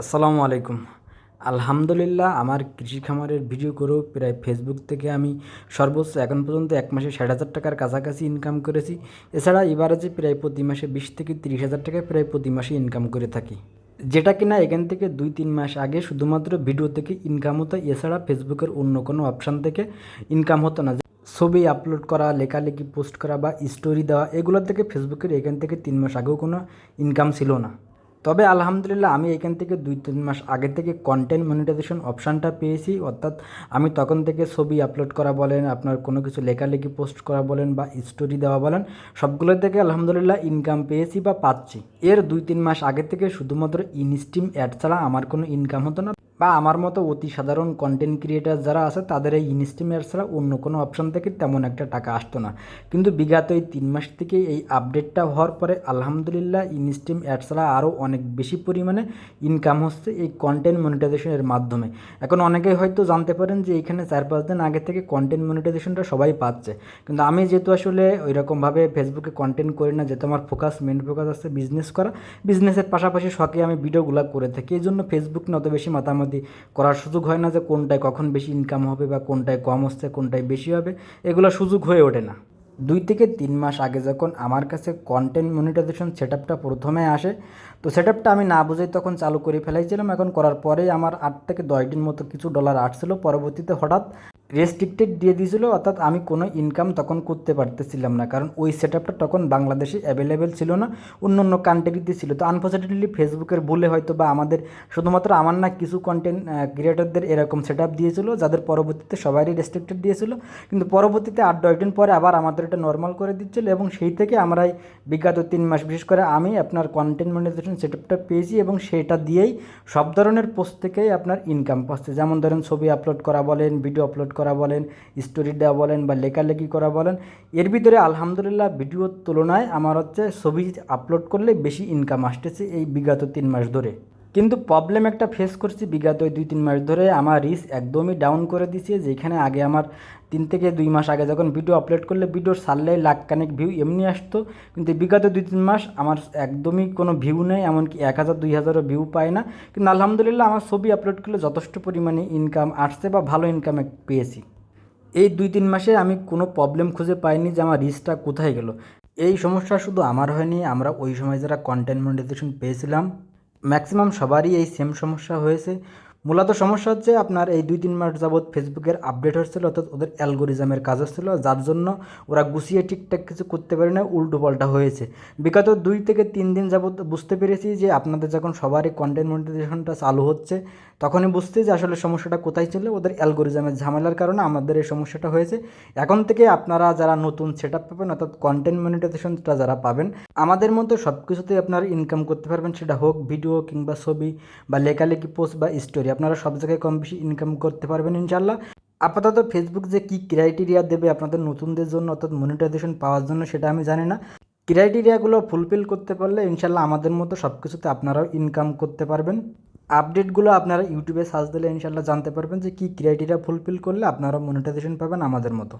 আসসালামু আলাইকুম। আলহামদুলিল্লাহ, আমার কৃষি খামারের ভিডিও করেও প্রায় ফেসবুক থেকে আমি সর্বোচ্চ এখন পর্যন্ত এক মাসে ষাট হাজার টাকার কাছাকাছি ইনকাম করেছি। এছাড়া এবারে প্রায় প্রতি মাসে বিশ থেকে তিরিশ হাজার টাকা প্রায় প্রতি মাসে ইনকাম করে থাকি। যেটা কিনা এখান থেকে দুই তিন মাস আগে শুধুমাত্র ভিডিও থেকে ইনকাম হতো, এছাড়া ফেসবুকের অন্য কোনো অপশান থেকে ইনকাম হতো না। ছবি আপলোড করা, লেখালেখি পোস্ট করা বা স্টোরি দেওয়া এগুলোর থেকে ফেসবুকের এখান থেকে তিন মাস আগেও কোনো ইনকাম ছিল না। তবে আলহামদুলিল্লাহ আমি এখান থেকে দুই, তিন মাস আগে থেকে কন্টেন্ট মনিটাইজেশন অপশানটা পেয়েছি। অর্থাৎ আমি তখন থেকে ছবি আপলোড করা বলেন, আপনার কোনো কিছু লেখালেখি পোস্ট করা বলেন বা স্টোরি দেওয়া বলেন, সবগুলো থেকে আলহামদুলিল্লাহ ইনকাম পেয়েছি বা পাচ্ছি। এর দুই, তিন মাস আগে থেকে শুধুমাত্র ইনস্টিম অ্যাড ছাড়া আমার কোনো ইনকাম হতো না। বা আমার মতো অতি সাধারণ কন্টেন্ট ক্রিয়েটার যারা আছে, তাদের এই ইনস্টিম অ্যাড ছাড়া অন্য কোনো অপশন থেকে তেমন একটা টাকা আসতো না। কিন্তু বিগত এই তিন মাস থেকে এই আপডেটটা হওয়ার পরে আলহামদুলিল্লাহ ইনস্টিম অ্যাড ছাড়া আরও অনেক বেশি পরিমাণে ইনকাম হচ্ছে এই কন্টেন্ট মনিটাইজেশনের মাধ্যমে। এখন অনেকেই হয়তো জানতে পারেন যে এখানে চার পাঁচ দিন আগে থেকে কন্টেন্ট মনিটাইজেশনটা সবাই পাচ্ছে। কিন্তু আমি যেহেতু আসলে ওই রকমভাবে ফেসবুকে কন্টেন্ট করি না, যেহেতু আমার ফোকাস মেন ফোকাস আছে বিজনেস করা বিজনেসের পাশাপাশি শখে আমি ভিডিওগুলো করে থাকি এই জন্য ফেসবুক নিয়ে অত বেশি মাতামাতি করার সুযোগ হয় না যে কোনটায় কখন বেশি ইনকাম হবে বা কোনটায় কম হচ্ছে, কোনটায় বেশি হবে, এগুলো সুযোগ হয়ে ওঠে না। দুই থেকে তিন মাস আগে যখন আমার কাছে কন্টেন্ট মনিটাইজেশন সেট আপটা প্রথমে আসে, তো সেট আপটা আমি না বুঝেই তখন চালু করে ফেলাইছিলাম। এখন করার পরেই আমার আট থেকে দশ দিন মতো কিছু ডলার আসছিল। পরবর্তীতে হঠাৎ রেস্ট্রিক্টেড দিয়ে দিয়েছিল, অর্থাৎ আমি কোনো ইনকাম তখন করতে পারতেছিলাম না। কারণ ওই সেট তখন বাংলাদেশে অ্যাভেলেবেল ছিল না, অন্য অন্য কান্ট্রিতে ছিল। তো আনফর্চুনেটলি ফেসবুকের ভুলে হয়তো বা আমাদের, শুধুমাত্র আমার না, কিছু কন্টেন্ট ক্রিয়েটরদের এরকম সেট আপ দিয়েছিল, যাদের পরবর্তীতে সবারই রেস্ট্রিক্টেড দিয়েছিল। কিন্তু পরবর্তীতে আট দশ দিন পরে আবার আমাদের এটা নর্মাল করে দিচ্ছিল এবং সেই থেকে আমরা বিগত তিন মাস, বিশেষ করে আমি আপনার কন্টেন্ট মনিটাইজেশন সেট আপটা পেয়েছি এবং সেটা দিয়েই সব ধরনের পোস্ট থেকেই আপনার ইনকাম পাচ্ছে যেমন ধরেন ছবি আপলোড করা বলেন ভিডিও আপলোড করা বলেন স্টোরি দেওয়া বলেন বা লেখালেখি করা বলেন, এর ভিতরে আলহামদুলিল্লাহ ভিডিওর তুলনায় আমার হচ্ছে ছবি আপলোড করলে বেশি ইনকাম আসতেছে এই বিগত তিন মাস ধরে। কিন্তু প্রবলেম একটা ফেস করছি বিগত দুই, তিন মাস ধরে। আমার রিস একদমই ডাউন করে দিছে, যেখানে আগে আমার তিন থেকে দুই মাস আগে যখন ভিডিও আপলোড করলে ভিডিওর সারলে লাখ কানেক ভিউ এমনি আসতো। কিন্তু বিগত দুই, তিন মাস আমার একদমই কোনো ভিউ নেই, এমনকি এক হাজার, দুই হাজারও ভিউ পায় না। কিন্তু আলহামদুলিল্লাহ আমার ছবি আপলোড করলে যথেষ্ট পরিমাণে ইনকাম আসছে বা ভালো ইনকাম পেয়েছি। এই দুই, তিন মাসে আমি কোনো প্রবলেম খুঁজে পাইনি যে আমার রিচটা কোথায় গেল। এই সমস্যা শুধু আমার হয়নি, আমরা ওই সময় যারা কন্টেন্ট মনিটাইজেশন পেয়েছিলাম ম্যাক্সিমাম সবারই এই সেম সমস্যা হয়েছে। মূলত সমস্যা হচ্ছে আপনার এই দুই, তিন মাস যাবৎ ফেসবুকের আপডেট হচ্ছিল, অর্থাৎ ওদের অ্যালগোরিজমের কাজ হচ্ছিল, যার জন্য ওরা গুছিয়ে ঠিকঠাক কিছু করতে পারে না উল্টো পাল্টা হয়েছে। বিগত দুই থেকে তিন দিন যাবৎ বুঝতে পেরেছি যে আপনাদের যখন সবারই কন্টেন্ট মনিটাইজেশনটা চালু হচ্ছে, তখনই বুঝতে যে আসলে সমস্যাটা কোথায় ছিল, ওদের অ্যালগোরিজমের ঝামেলার কারণে আমাদের এই সমস্যাটা হয়েছে। এখন থেকে আপনারা যারা নতুন সেট আপ পাবেন, অর্থাৎ কন্টেন্ট মনিটাইজেশনটা যারা পাবেন, আমাদের মতো সব কিছুতেই আপনারা ইনকাম করতে পারবেন, সেটা হোক ভিডিও কিংবা ছবি বা লেখালেখি পোস্ট বা স্টোরি আপনারা সব জায়গায় কম বেশি ইনকাম করতে পারবেন ইনশাল্লাহ আপাতত ফেসবুক যে কী ক্রাইটেরিয়া দেবে আপনাদের নতুনদের জন্য অর্থাৎ মনিটাইজেশন পাওয়ার জন্য সেটা আমি জানি না। ক্রাইটেরিয়াগুলো ফুলফিল করতে পারলে ইনশাল্লাহ আমাদের মতো সব কিছুতে আপনারাও ইনকাম করতে পারবেন। আপডেটগুলো আপনারা ইউটিউবে সার্চ দিলে ইনশাল্লাহ জানতে পারবেন যে কী ক্রাইটেরিয়া ফুলফিল করলে আপনারা মনিটাইজেশন পাবেন আমাদের মতো।